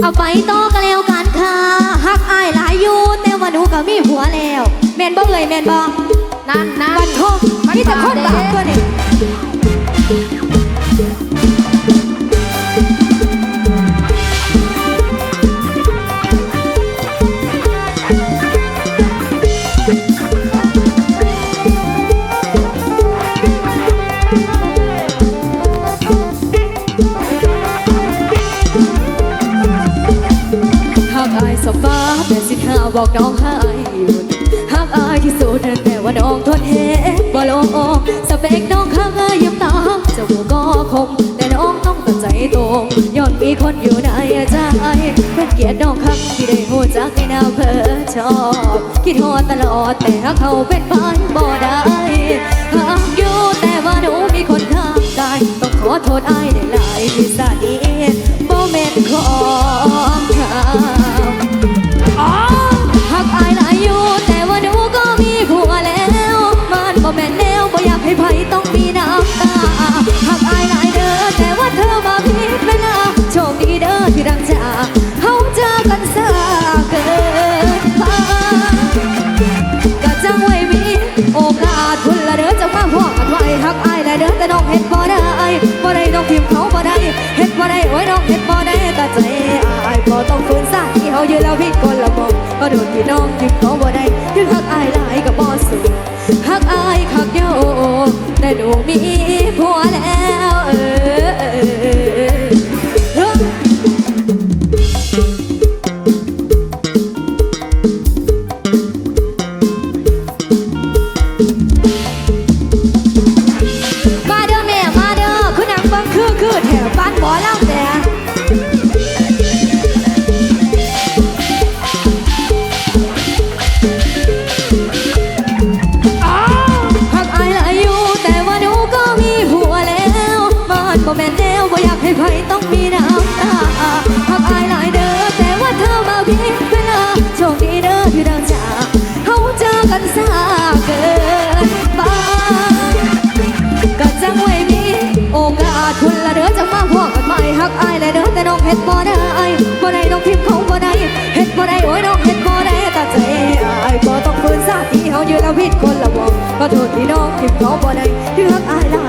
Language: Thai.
เอาไปต่อกันแล้วกันค่ะฮักอายหลายอยู่แต่ว่าหนูก็มีผัวแล้วแม่นบ่เอ่ยแม่นบ่นั่นนะบัดโทษมีแต่คนบาปตัวนี้ สบฟ้าแต่สิหาบอกน้องให้หยุดหากอายที่สุดแต่ว่าน้องทนเหบ่ลงสเปกน้องข้างอายยังตาจมูกก็คม แต่น้องต้องตัดใจตรงย้อนมีคนอยู่ในใจเป็นเกียรติน้องครั้งที่ได้หูจักในนาเพอชอบคิดฮอดตลอดแต่หากเขาเป็นไปบ่ได้หากอยู่แต่ว่าหนูมีคนข้างกายต้องขอโทษอายได้หลายที่สาดีบ่แม่นขอ ฮ็ดบ่ได้บ่ได้น้องพิมเขาบ่ได้เฮ็ดบ่ได้โอ้ยน้องเฮ็ดบ่ได้แต่ใจอายบ่ต้องฝืนซะที่เขาอยู่แล้วพี่คนละมองก็โดนพี่น้องพิมเขาบ่ได้ถึงหักอายหลายก็บ่สุดหักอายคักโยแต่หนูมี มีน้ำตาหักอายหลายเด้อแต่ว่าเธอมาผิดเวลาโชคดีเด้อที่เราจากเฮาเจอกันซาเกินไปก็จังไว้มีโอกาสคุณละเด้อจะมาพวกกันใหม่ฮักอายและเด้อแต่น้องเฮ็ดบ่ได้บ่ได้น้องพิมพ์เขาบ่ได้เฮ็ดบ่ได้โอ้ยน้องเฮ็ดบ่ได้ต่ใจอายบ่ต้องฝืนซะที่เฮาอยู่แล้วผิดคนละวงก็โทษที่น้องพิมพ์เขาบ่ได้ถึง